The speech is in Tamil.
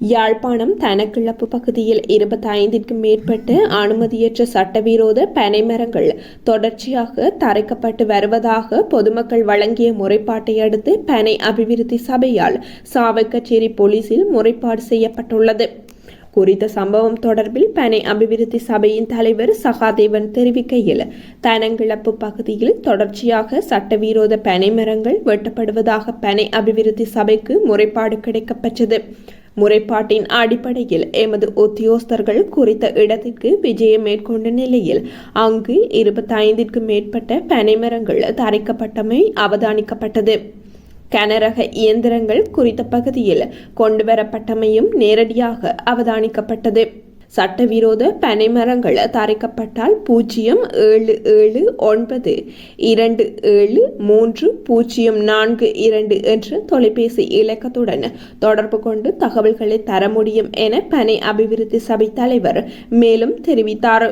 யாழ்ப்பாணம் தனக்கிழப்பு பகுதியில் இருபத்தைந்திற்கும் மேற்பட்டு அனுமதியற்ற சட்டவிரோத பனைமரங்கள் தொடர்ச்சியாக தரைக்கப்பட்டு வருவதாக பொதுமக்கள் வழங்கிய முறைப்பாட்டை அடுத்து பனை அபிவிருத்தி சபையால் சாவக்கச்சேரி போலீசில் முறைப்பாடு செய்யப்பட்டுள்ளது. குறித்த சம்பவம் தொடர்பில் பனை அபிவிருத்தி சபையின் தலைவர் சகாதேவன் தெரிவிக்கையில் தனங்கிழப்பு பகுதியில் தொடர்ச்சியாக சட்டவிரோத பனை மரங்கள் வெட்டப்படுவதாக பனை அபிவிருத்தி சபைக்கு முறைப்பாடு கிடைக்கப்பெற்றது. முறைப்பாட்டின் அடிப்படையில் எமது உத்தியோஸ்தர்கள் குறித்த இடத்திற்கு விஜயம் மேற்கொண்ட நிலையில் அங்கு இருபத்தைந்திற்கு மேற்பட்ட பனைமரங்கள் தரைக்கப்பட்டமை அவதானிக்கப்பட்டது. கனரக இயந்திரங்கள் குறித்த பகுதியில் கொண்டுவரப்பட்டமையும் நேரடியாக அவதானிக்கப்பட்டது. சட்டவிரோத பனைமரங்கள் தரைக்கப்பட்டால் பூஜ்ஜியம் ஏழு ஏழு ஒன்பது இரண்டு ஏழு மூன்று பூஜ்ஜியம் நான்கு இரண்டு என்ற தொலைபேசி இலக்கத்துடன் தொடர்பு கொண்டு தகவல்களை தர முடியும் என பனை அபிவிருத்தி சபை தலைவர் மேலும் தெரிவித்தார்.